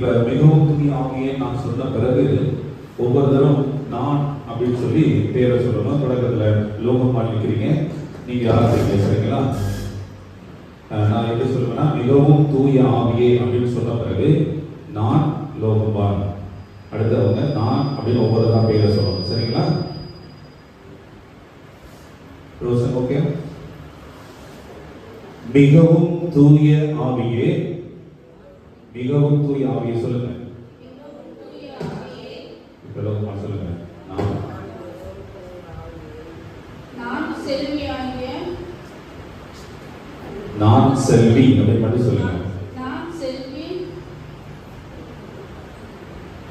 இப்ப மிகவும் துணி ஆகியே நான் சொன்ன பிறகு ஒவ்வொரு தரம் நான் அப்படின்னு சொல்லி பேரை சொல்லணும். தொடக்கத்துல லோகம் பண்ணிக்கிறீங்க நீங்க ஆரம்பிக்க சரிங்களா? நான் எப்படி சொல்லுவேன்னா மிகவும் தூய ஆவியே அப்படின்னு சொன்ன பிறகு நான் லோகம்பான் அடுத்தவங்க நான் அப்படின்னு ஒவ்வொரு தான் பேரை சொல்லணும். சரிங்களா? ரோசன் ஓகே மிகவும் தூய ஆவியே மிகவும் தூய ஆவியே சொல்லுங்க இப்ப லோகமா சொல்லுங்க நான் நான் செல்வியாகிய நான் செல்வி அப்படின்னு மட்டும் சொல்லுங்க நான் செல்வி.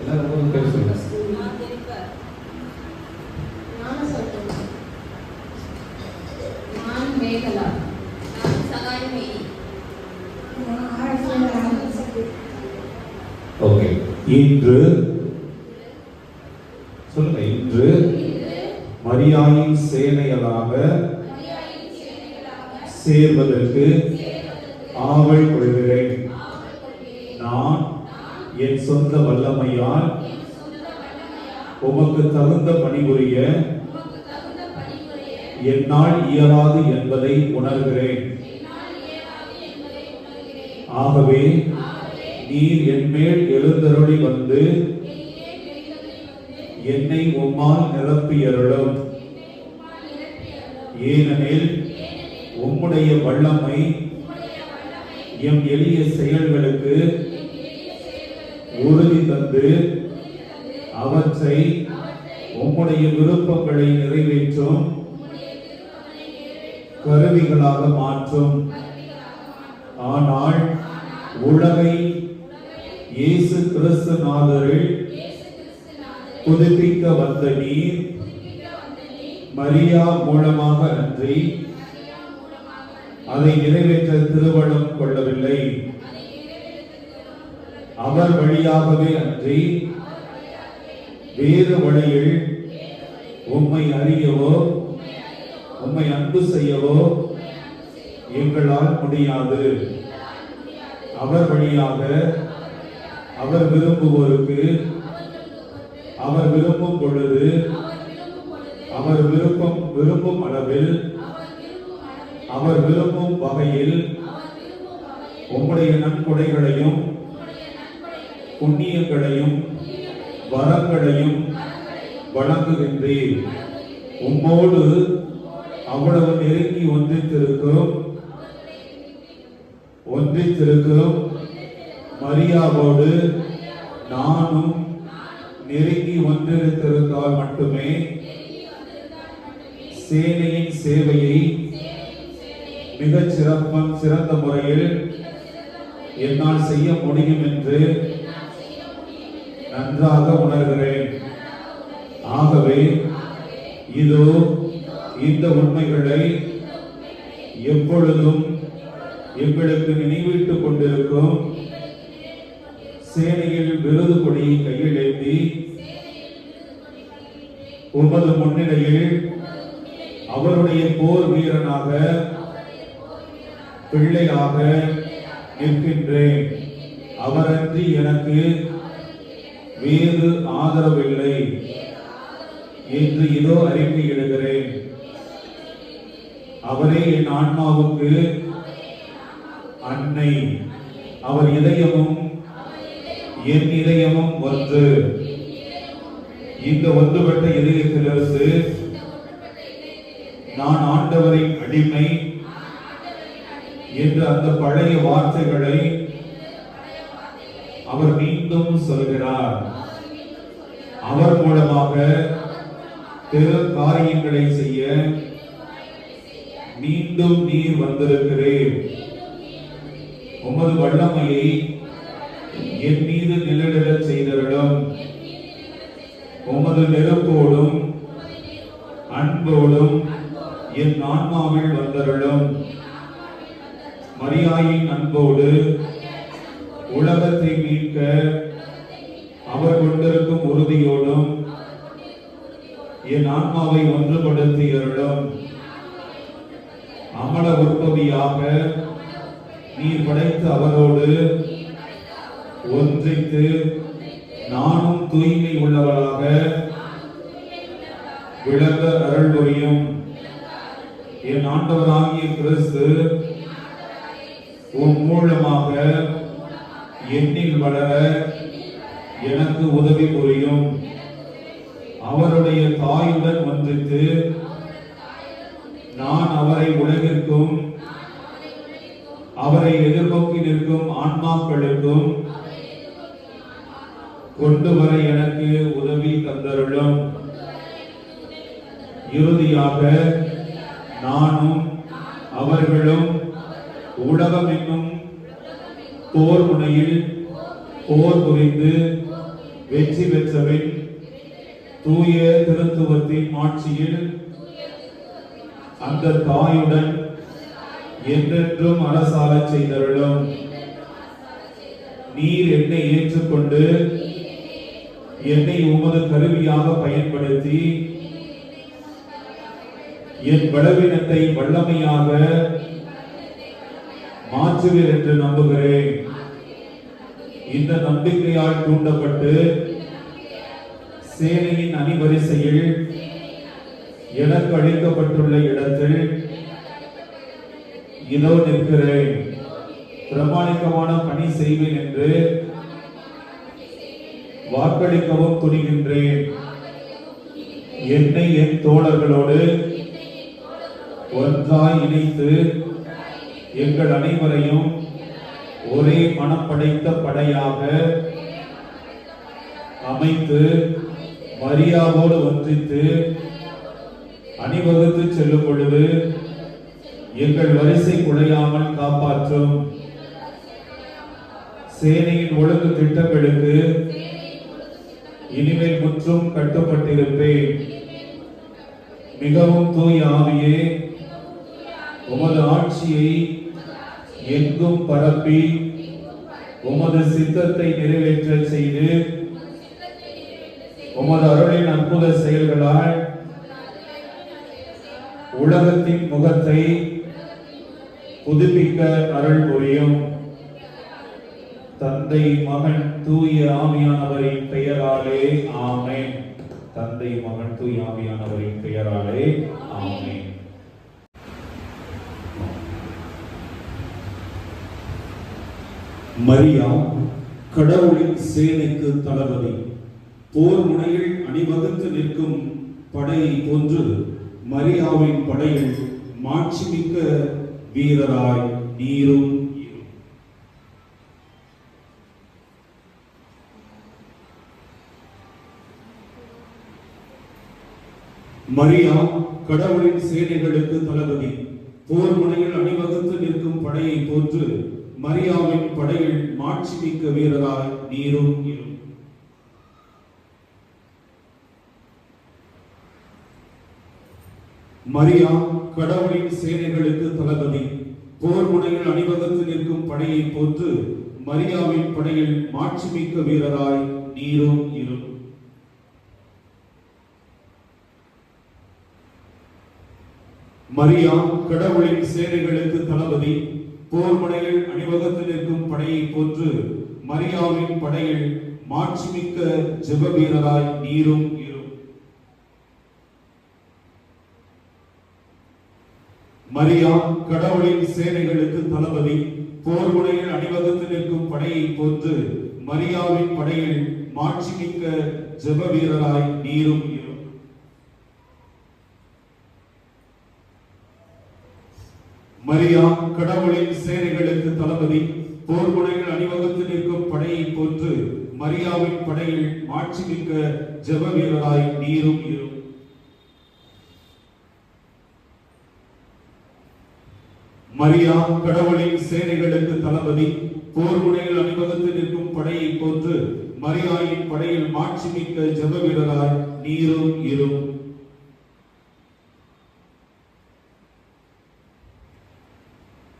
எல்லாரும் பேர் சொல்லுங்க நான் மேகலா. நான் சகாயமேரி இன்று சொல்லுங்க இன்று மரியாயின் சேனையலாக சேர்வதற்கு ஆவல் கொள்கிறேன். நான் என் சொந்த வல்லமையால் உமக்கு தகுந்த பணிபுரிய என்னால் இயலாது என்பதை உணர்கிறேன். ஆகவே நீர் என்மேல் எழுந்தருளி வந்து என்னை உம்மால் நிரப்பியருளும். ஏனெனில் உம்முடைய வல்லமை எம் எளிய செயல்களுக்கு உறுதி தந்து அவற்றை உம்முடைய விருப்பங்களை நிறைவேற்றும் கருவிகளாக மாற்றும். ஆனால் உலகை இயேசு கிறிஸ்து நாதரில் புதுப்பிக்க வந்த நீர் மரியா மூலமாக அன்றி அதை நிறைவேற்ற திருவள்ளம் கொள்ளவில்லை. அவர் வழியாகவே அன்றி வேறு வழியில் உம்மை அறியவோ உம்மை அன்பு செய்யவோ எங்களால் முடியாது. அவர் வழியாக அவர் விரும்புவோருக்கு அவர் விரும்பும் பொழுது அவர் விருப்பம் விரும்பும் அளவில் அவர் விரும்பும் வகையில் உம்முடைய நன்கொடைகளையும் புண்ணியங்களையும் வரங்களையும் வழங்குகின்றேன் உம்மோடு அவ்வளவு நெருங்கி ஒன்றித்திருக்கிறோம். ஒன்றித்திருக்கிறோம். மரியாவோடு நானும் நெருங்கி ஒன்றிருத்திருந்தால் மட்டுமே சேனையின் சேவையை மிகச் சிறப்பம் சிறந்த முறையில் என்னால் செய்ய முடியும் என்று நன்றாக உணர்கிறேன். ஆகவே இதோ இந்த உண்மைகளை எப்பொழுதும் எங்களுக்கு நினைவிட்டுக் கொண்டிருக்கும் சேனையில் விருது கொடியை கையில் ஏந்தி உமது முன்னிலையில் அவருடைய போர் வீரனாக பிள்ளையாக நிற்கின்றேன். அவரன்றி எனக்கு வேறு ஆதரவில்லை. என்று இதோ அறிக்கையிடுகிறேன் அவரே என் ஆன்மாவுக்கு அன்னை. அவர் இதயமும் என் இதயமும் ஒன்று. இந்த ஒன்றுபட்ட இதயத்திலிருந்து நான் ஆண்டவரின் அடிமை என்று அந்த பழைய வார்த்தைகளை அவர் மீண்டும் சொல்கிறார். அவர் மூலமாக பெரு காரியங்களை செய்ய மீண்டும் நீர் வந்திருக்கிறேன். உமது வல்லமையை என் மீது நிழலிடச் செய்தருளும். உமது நெருப்போடும் அன்போடும் என் ஆன்மாவில் வந்தருளும். மரியாயின் அன்போடு உலகத்தை மீட்க அவர் கொண்டிருக்கும் உறுதியோடும் என் ஆன்மாவை ஒன்றுபடுத்தி அருளும் அமல உற்பவியாக நீர் படைத்த அவரோடு ஒன்றித்து நானும் தூய்மை உள்ளவளாக விளங்க அருள் புரியும் என் ஆண்டவராகிய கிறிஸ்து உன் மூலமாக எண்ணில் வளர எனக்கு உதவி புரியும். அவருடைய தாயுடன் ஒன்றித்து நான் அவரை உலகிற்கும் அவரை எதிர்நோக்கி நிற்கும் ஆன்மாக்களுக்கும் கொண்டு வர எனக்கு உதவி தந்தருளும். இறுதியாக நானும் அவர்களும் உலகம் என்னும் போர் முனையில் போர் புரிந்து வெற்றி பெற்றவின் தூய திருத்துவத்தின் ஆட்சியில் அந்த தாயுடன் என்றென்றும் அரசாளச் செய்தருளும். நீர் என்னை ஏற்றுக்கொண்டு என்னை உமது கருவியாக பயன்படுத்தி என் பலவீனத்தை வல்லமையாக மாற்றுவீர் என்று நம்புகிறேன். இந்த நம்பிக்கையால் தூண்டப்பட்டு சேனையின் அணிவரிசையில் எனக்கு அளிக்கப்பட்டுள்ள இடத்தில் இதோ நிற்கிறேன். பிரமாணிக்கமான பணி செய்வேன் என்று வாக்களிக்கவும் துணிகின்றேன். என்னை என் தோழர்களோடு ஒன்றாய் இணைத்து எங்கள் அனைவரையும் ஒரே மனப்படைத்த படையாக அமைத்து மரியாவோடு ஒன்றித்து அணிவகுத்து செல்லும் பொழுது எங்கள் வரிசை குலையாமல் காப்பாற்றும். சேனையின் ஒழுங்கு திட்டங்களுக்கு இனிமேல் முற்றும் கட்டுப்பட்டிருப்பேன். மிகவும் தூய் ஆவியே உமது ஆட்சியை எங்கும் பரப்பி உமது சித்தத்தை நிறைவேற்ற செய்து உமது அருளின் அற்புத செயல்களால் உலகத்தின் முகத்தை புதுப்பிக்க அருள் புரியும். தந்தை மகன் தூய ஆவியானவரின் பெயராலே ஆமேன். தந்தை மகன் தூய ஆவியானவரின் பெயராலே ஆமேன். மரியா கடவுளின் சேனைக்கு தளபதி. போர் முனையில் அணிவகுத்து நிற்கும் படையை போன்று மரியாவின் படையில் மாட்சிமிக்க வீரராய் நீரும் இரும். மரியா கடவுளின் சேனைகளுக்கு தளபதி. போர் முனையில் அணிவகுத்து நிற்கும் படையை போன்று மரியாவின் படையில் மாட்சி மிக்க வீரராய் நீரும் இரும். மரியா கடவுளின் சேனைகளுக்கு தளபதி. போர் முனையில் அணிவகுத்து நிற்கும் படையை போன்று மரியாவின் படையில் மாட்சிமிக்க வீரராய் நீரும் இரும். மரியா கடவுளின் சேனைகளுக்கு தளபதி போர் முனையில் அணிவகுத்து நிற்கும் படையை போன்று மரியாவின் படையில் மாட்சிமிக்க ஜெப வீரராய் நீரும் இரும் மரியா கடவுளின் சேனைகளுக்கு தளபதி போர்முனையில் அணிவகுத்து நிற்கும் படையை போன்று மரியாவின் படையில் மாட்சிமிக்க ஜெப வீரராய் நீரும் இரும் மரியா கடவுளின் சேனைகளுக்கு தளபதி போர் அணிவகுத்து நிற்கும் படையை போன்று மரியாவின் படையில் மாட்சிமிக்க ஜெப வீரராய் நீரும் இரும். மரியா கடவுளின் சேனைகளுக்கு தளபதி போர் அணிவகுத்து நிற்கும் படையை போன்று மரியாயின் படையில் மாட்சிமிக்க ஜப வீரராய் நீரும் இரும்.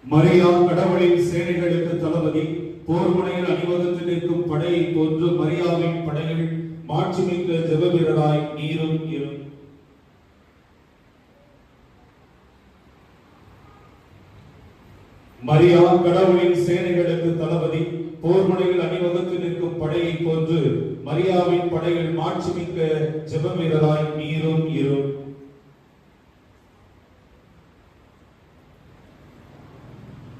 மரியா கடவுளின் சேனைகளுக்கு தளபதி போர் முனையில் அணிவகுத்து நிற்கும் படையை போன்று மரியாவின் படையில் மாட்சிமிக்க ஜெப வீரராய் நீரும் இரும் மரியா கடவுளின் சேனைகளுக்கு தளபதி போர் முனையில் அணிவகுத்து நிற்கும் படையை போன்று மரியாவின் படையில் மாட்சிமிக்க ஜெப வீரராய் நீரும் இரும்